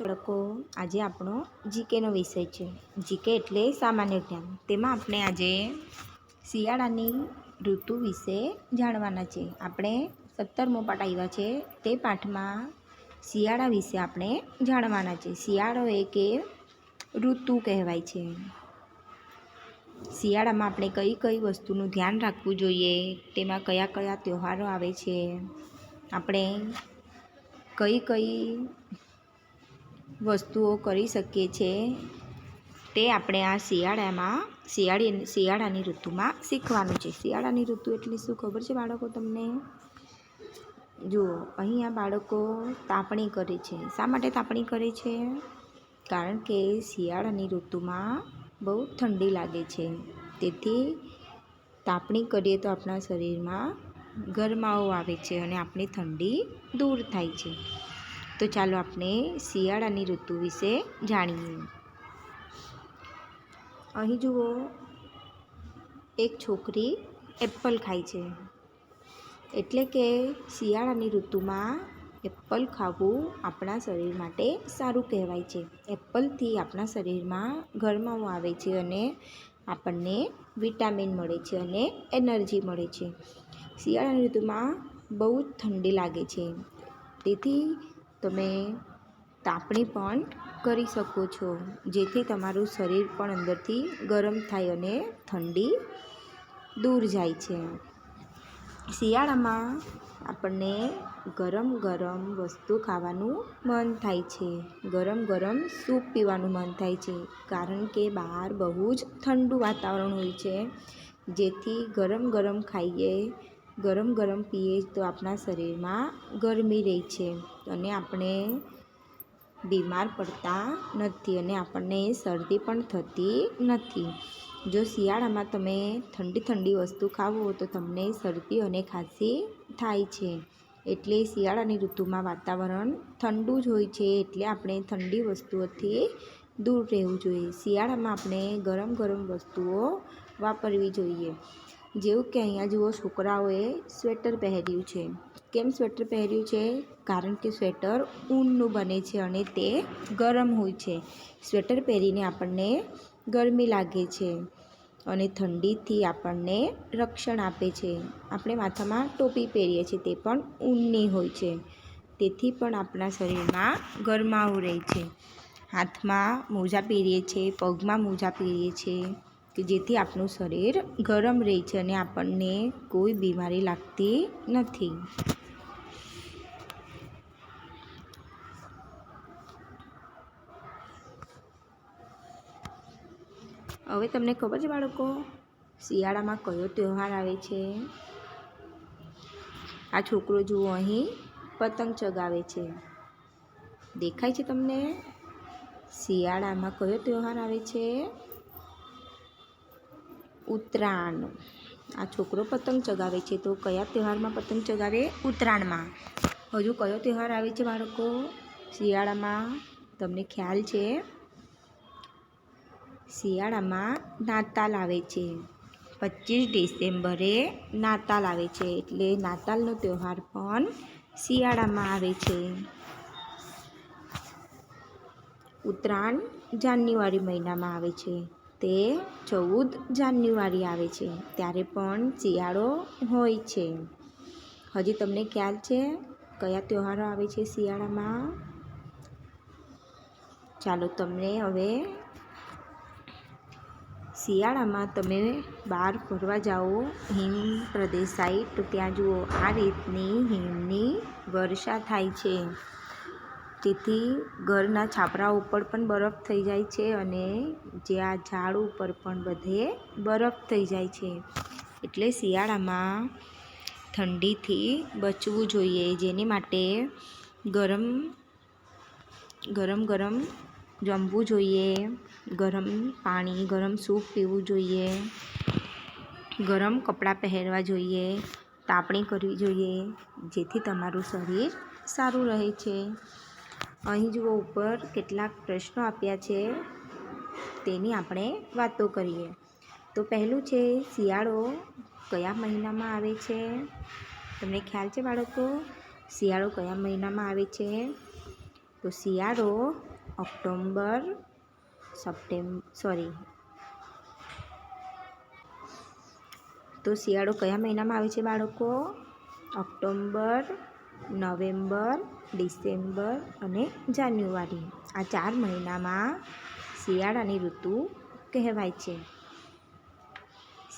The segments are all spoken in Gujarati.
બાળકો, આજે આપણો જીકેનો વિષય છે. જીકે એટલે સામાન્ય જ્ઞાન. તેમાં આપણે આજે શિયાળાની ઋતુ વિશે જાણવાના છે. આપણે સત્તરમો પાઠ આવ્યા છે. તે પાઠમાં શિયાળા વિશે આપણે જાણવાના છે. શિયાળો એક એ ઋતુ કહેવાય છે. શિયાળામાં આપણે કઈ કઈ વસ્તુનું ધ્યાન રાખવું જોઈએ? તેમાં કયા કયા તહેવારો આવે છે? આપણે કઈ કઈ વસ્તુઓ કરી શકીએ છીએ તે આપણે આ શિયાળામાં, શિયાળી, શિયાળાની ઋતુમાં શીખવાનું છે. શિયાળાની ઋતુ એટલે શું ખબર છે બાળકો તમને? જુઓ અહીંયા બાળકો તાપણી કરે છે. શા માટે તાપણી કરે છે? કારણ કે શિયાળાની ઋતુમાં બહુ ઠંડી લાગે છે. તેથી તાપણી કરીએ તો આપણા શરીરમાં ગરમાવો આવે છે અને આપણી ઠંડી દૂર થાય છે. તો ચાલો આપણે શિયાળાની ઋતુ વિશે જાણીએ. અહીં જુઓ, એક છોકરી એપલ ખાય છે. એટલે કે શિયાળાની ઋતુમાં એપલ ખાવું આપણા શરીર માટે સારું કહેવાય છે. એપલથી આપણા શરીરમાં ગરમાવો આવે છે અને આપણને વિટામિન મળે છે અને એનર્જી મળે છે. શિયાળાની ઋતુમાં બહુ જ ઠંડી લાગે છે. તેથી તમે તાપણી પણ કરી શકો છો, જેથી તમારું શરીર પણ અંદરથી ગરમ થાય અને ઠંડી દૂર જાય છે. શિયાળામાં આપણને ગરમ ગરમ વસ્તુ ખાવાનું મન થાય છે. ગરમ ગરમ સૂપ પીવાનું મન થાય છે, કારણ કે બહાર બહુ જ ઠંડુ વાતાવરણ હોય છે. જેથી ગરમ ગરમ ખાઈએ ગરમ ગરમ પીએ તો આપણા શરીરમાં ગરમી રહે છે અને આપણે બીમાર પડતા નથી અને આપણને શરદી પણ થતી નથી. જો શિયાળામાં તમે ઠંડી ઠંડી વસ્તુ ખાવો તો તમને શરદી અને ખાંસી થાય છે. એટલે શિયાળાની ઋતુમાં વાતાવરણ ઠંડુ જ હોય છે એટલે આપણે ઠંડી વસ્તુઓથી દૂર રહેવું જોઈએ. શિયાળામાં આપણે ગરમ ગરમ વસ્તુઓ વાપરવી જોઈએ. જેવું કે અહીંયા જુઓ છોકરાઓએ સ્વેટર પહેર્યું છે. કેમ સ્વેટર પહેર્યું છે? કારણ કે સ્વેટર ઊનનું બને છે અને તે ગરમ હોય છે. સ્વેટર પહેરીને આપણને ગરમી લાગે છે અને ઠંડીથી આપણને રક્ષણ આપે છે. આપણે માથામાં ટોપી પહેરીએ છીએ, તે પણ ઊનની હોય છે. તેથી પણ આપણા શરીરમાં ગરમાવો રહે છે. હાથમાં મોજા પહેરીએ છીએ, પગમાં મોજા પહેરીએ છીએ. કે જેથી આપણું શરીર ગરમ રહે છે અને આપણને કોઈ બીમારી લાગતી નથી. હવે તમને ખબર છે બાળકો, શિયાળામાં કયો તહેવાર આવે છે? આ છોકરો જુઓ, અહીં પતંગ ચગાવે છે. દેખાય છે તમને? શિયાળામાં કયો તહેવાર આવે છે? ઉત્તરાયણ. આ છોકરો પતંગ ચગાવે છે તો કયા તહેવારમાં પતંગ ચગાવે? ઉત્તરાયણમાં. હજુ કયો તહેવાર આવે છે બાળકો? શિયાળામાં. તમને ખ્યાલ છે? શિયાળામાં નાતાલ આવે છે. પચીસ ડિસેમ્બરે નાતાલ આવે છે. એટલે નાતાલનો તહેવાર પણ શિયાળામાં આવે છે. ઉત્તરાયણ જાન્યુઆરી મહિનામાં આવે છે. તે ચૌદ જાન્યુઆરી આવે છે, ત્યારે પણ શિયાળો હોય છે. હજી તમને ખ્યાલ છે કયા તહેવારો આવે છે શિયાળામાં? ચાલો તમને હવે શિયાળામાં તમે બહાર ફરવા જાઓ, હિમ પ્રદેશ સાઈડ તો ત્યાં જુઓ આ રીતની હિમની વર્ષા થાય છે. તેથી ઘરના છાપરા ઉપર પણ બરફ થઈ જાય છે અને જે આ ઝાડ ઉપર પણ બધે બરફ થઈ જાય છે. એટલે શિયાળામાં ઠંડીથી બચવું જોઈએ, જેની માટે ગરમ ગરમ ગરમ જમવું જોઈએ, ગરમ પાણી, ગરમ સૂપ પીવું જોઈએ, ગરમ કપડાં પહેરવા જોઈએ, તાપણી કરવી જોઈએ, જેથી તમારું શરીર સારું રહે છે. અહીં જુઓ ઉપર કેટલાક પ્રશ્નો આપ્યા છે. તેની આપણે વાતો કરીએ. તો પહેલું છે, શિયાળો કયા મહિનામાં આવે છે? તમને ખ્યાલ છે બાળકો? શિયાળો કયા મહિનામાં આવે છે? તો શિયાળો ઓક્ટોબર સપ્ટેમ્બર સોરી. તો શિયાળો કયા મહિનામાં આવે છે બાળકો? ઓક્ટોબર નવેમ્બર, ડિસેમ્બર અને જાન્યુઆરી. આ ચાર મહિનામાં શિયાળાની ઋતુ કહેવાય છે.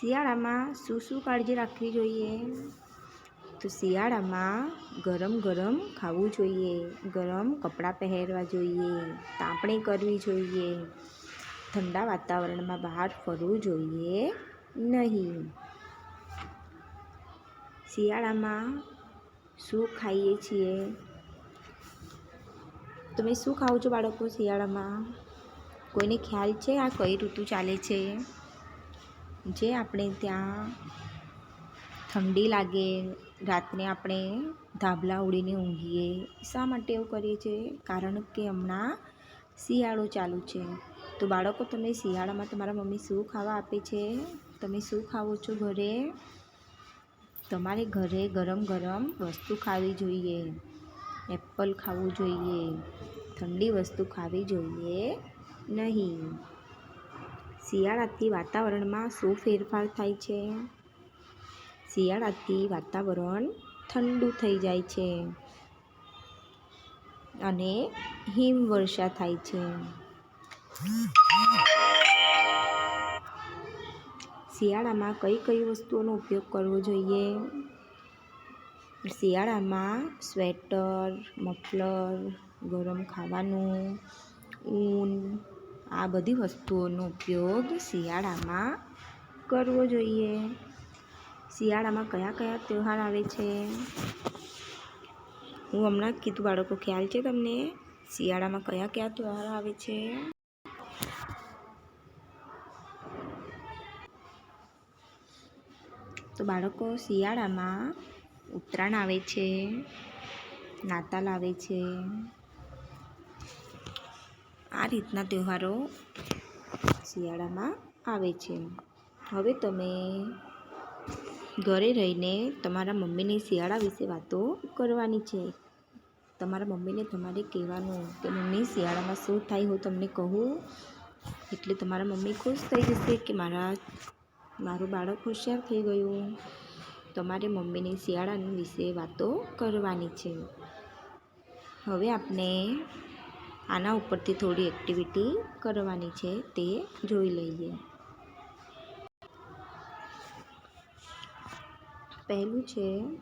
શિયાળામાં શું શું કાળજી રાખવી જોઈએ? તો શિયાળામાં ગરમ ગરમ ખાવું જોઈએ, ગરમ કપડાં પહેરવા જોઈએ, તાપણી કરવી જોઈએ, ઠંડા વાતાવરણમાં બહાર ફરવું જોઈએ નહીં. શિયાળામાં શું ખાઈએ છીએ? તમે શું ખાઓ છો બાળકો શિયાળામાં? કોઈને ખ્યાલ છે આ કઈ ઋતુ ચાલે છે? જે આપણે ત્યાં ઠંડી લાગે, રાતને આપણે ધાબલા ઉડીને ઊંઘીએ, શા માટે એવું કરીએ છીએ કારણ કે હમણાં શિયાળો ચાલુ છે. તો બાળકો, તમે શિયાળામાં તમારા મમ્મી શું ખાવા આપે છે? તમે શું ખાવો છો ઘરે? તમારે ઘરે ગરમ ગરમ વસ્તુ ખાવી જોઈએ. એપલ ખાવું જોઈએ. ઠંડી વસ્તુ ખાવી જોઈએ નહીં. શિયાળાથી વાતાવરણમાં શું ફેરફાર થાય છે? શિયાળાથી વાતાવરણ ઠંડુ થઈ જાય છે અને હિમવર્ષા થાય છે. શિયાળામાં કઈ કઈ વસ્તુઓનો ઉપયોગ કરવો જોઈએ? શિયાળામાં સ્વેટર, મફલર, ગરમ ખાવાનું, ઊન, આ બધી વસ્તુઓનો ઉપયોગ શિયાળામાં કરવો જોઈએ. શિયાળામાં કયા કયા તહેવાર આવે છે? હું હમણાં કીધું, બાળકો ખ્યાલ છે તમને? શિયાળામાં કયા કયા તહેવાર આવે છે? તો બાળકો શિયાળામાં ઉત્તરાયણ આવે છે, નાતાલ આવે છે. આ રીતના તહેવારો શિયાળામાં આવે છે. હવે તમે ઘરે રહીને તમારા મમ્મીની શિયાળા વિશે વાતો કરવાની છે. તમારા મમ્મીને તમારે કહેવાનું કે, મમ્મી, શિયાળામાં શું થાય હું તમને કહું? એટલે તમારા મમ્મી ખુશ થઈ જશે કે, મારા મારું બાળક હોશિયાર થઈ ગયું. તમારે મમ્મીની શિયાળાની વિશે વાતો કરવાની છે. હવે આપણે આના ઉપરથી થોડી એક્ટિવિટી કરવાની છે, તે જોઈ લઈએ. પહેલું છે,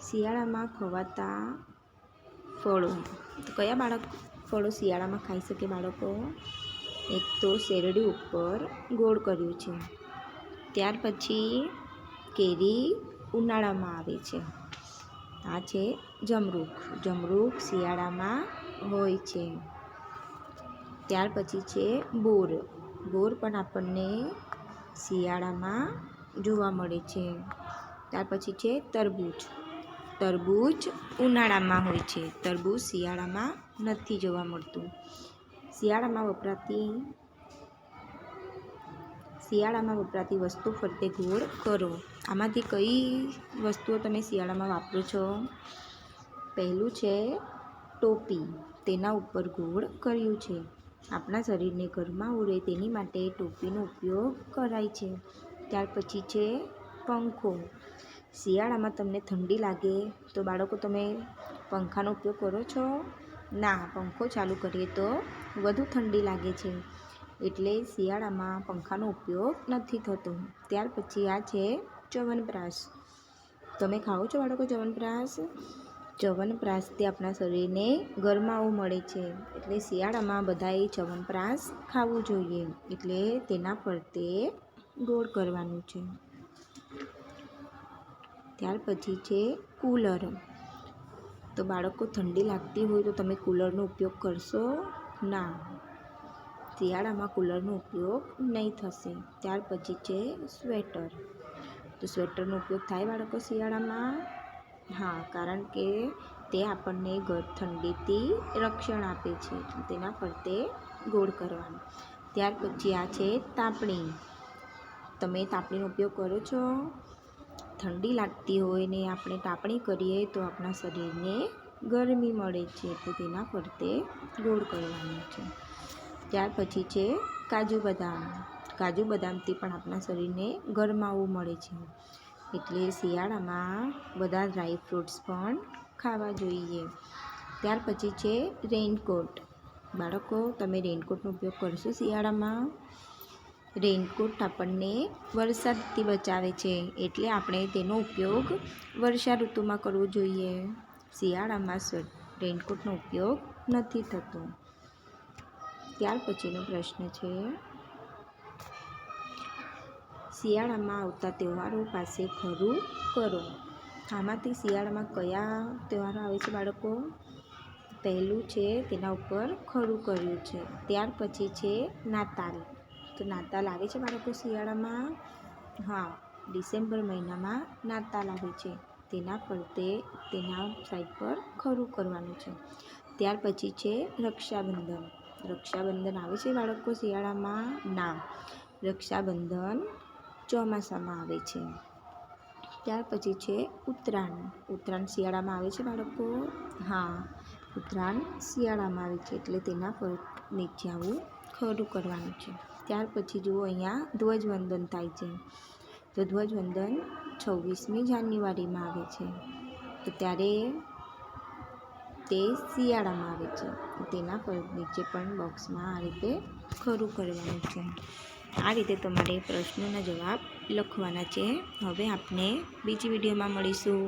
શિયાળામાં ખવાતા ફળો. તો કયા બાળક ફળો શિયાળામાં ખાઈ શકે બાળકો? એક તો શેરડી ઉપર ગોળ કર્યું છે. ત્યાર પછી કેરી ઉનાળામાં આવે છે. આ છે જમરૂખ. જમરૂખ શિયાળામાં હોય છે. ત્યાર પછી છે બોર. બોર પણ આપણને શિયાળામાં જોવા મળે છે. ત્યાર પછી છે તરબૂચ. તરબૂચ ઉનાળામાં હોય છે. તરબૂચ શિયાળામાં નથી જોવા મળતું. શિયાળામાં વપરાતી શિયાળામાં વપરાતી વસ્તુ ફરતે ગોળ કરો. આમાંથી કઈ વસ્તુઓ તમે શિયાળામાં વાપરો છો? પહેલું છે ટોપી. તેના ઉપર ગોળ કર્યું છે. આપણા શરીરને ઘરમાં ઉડે તેની માટે ટોપીનો ઉપયોગ કરાય છે. ત્યાર પછી છે પંખો. શિયાળામાં તમને ઠંડી લાગે તો બાળકો તમે પંખાનો ઉપયોગ કરો છો? ના, પંખો ચાલુ કરીએ તો વધુ ઠંડી લાગે છે. એટલે શિયાળામાં પંખાનો ઉપયોગ નથી થતો. ત્યાર પછી આ છે ચ્યવનપ્રાશ તમે ખાઓ છો બાળકો ચ્યવનપ્રાશ ચ્યવનપ્રાશથી આપણા શરીરને ગરમાવો મળે છે. એટલે શિયાળામાં બધાએ ચ્યવનપ્રાશ ખાવું જોઈએ. એટલે તેના ફરતે ગોળ કરવાનું છે. ત્યાર પછી છે કૂલર. તો બાળકો ઠંડી લાગતી હોય તો તમે કૂલરનો ઉપયોગ કરશો? ના, શિયાળામાં કૂલરનો ઉપયોગ નહીં થશે. ત્યાર પછી છે સ્વેટર. તો સ્વેટરનો ઉપયોગ થાય બાળકો શિયાળામાં? હા, કારણ કે તે આપણને ઘર ઠંડીથી રક્ષણ આપે છે. તેના ફરતે ગોળ કરવાનું. ત્યાર પછી આ છે તાપણી. તમે તાપણીનો ઉપયોગ કરો છો? ઠંડી લાગતી હોય ને આપણે તાપણી કરીએ તો આપણા શરીરને ગરમી મળે છે એટલે તેના ફરતે ગોળ કરવાનું છે. ત્યાર પછી છે કાજુ બદામ. કાજુ બદામથી પણ આપણા શરીરને ગરમાવું મળે છે. એટલે શિયાળામાં બધા ડ્રાય ફ્રૂટ્સ પણ ખાવા જોઈએ. ત્યાર પછી છે રેઇનકોટ બાળકો, તમે રેઇનકોટનો ઉપયોગ કરશો શિયાળામાં? રેઇનકોટ આપણને વરસાદથી બચાવે છે. એટલે આપણે તેનો ઉપયોગ વર્ષા ઋતુમાં કરવો જોઈએ. શિયાળામાં સ્વે રેઇનકોટનો ઉપયોગ નથી થતો. ત્યાર પછીનો પ્રશ્ન છે, શિયાળામાં આવતા તહેવારો પાસે ખરું કરો? આમાંથી શિયાળામાં કયા તહેવારો આવે છે બાળકો? પહેલું છે તેના ઉપર ખરું કર્યું છે. ત્યાર પછી છે નાતાલ. તો નાતાલ આવે છે બાળકો શિયાળામાં? હા, ડિસેમ્બર મહિનામાં નાતાલ આવે છે. તેના ફરતે તેના સાઈડ પર ખરું કરવાનું છે. ત્યાર પછી છે રક્ષાબંધન. રક્ષાબંધન આવે છે બાળકો શિયાળામાં? ના. રક્ષાબંધન ચોમાસામાં આવે છે. ત્યાર પછી છે ઉત્તરાયણ. ઉત્તરાયણ શિયાળામાં આવે છે બાળકો? હા. ઉત્તરાયણ શિયાળામાં આવે છે એટલે તેના પર નીચે આવું ખરું કરવાનું છે. ત્યાર પછી જુઓ અહીંયા ધ્વજવંદન થાય છે. તો ધ્વજવંદન છવ્વીસમી જાન્યુઆરીમાં આવે છે. તો ત્યારે તે શિયાળામાં આવે છે. તેના પર નીચે પણ બોક્સમાં આ રીતે ખરું કરવાનું છે. આ રીતે તમારે પ્રશ્નોના જવાબ લખવાના છે. હવે આપણે બીજી વિડીયોમાં મળીશું.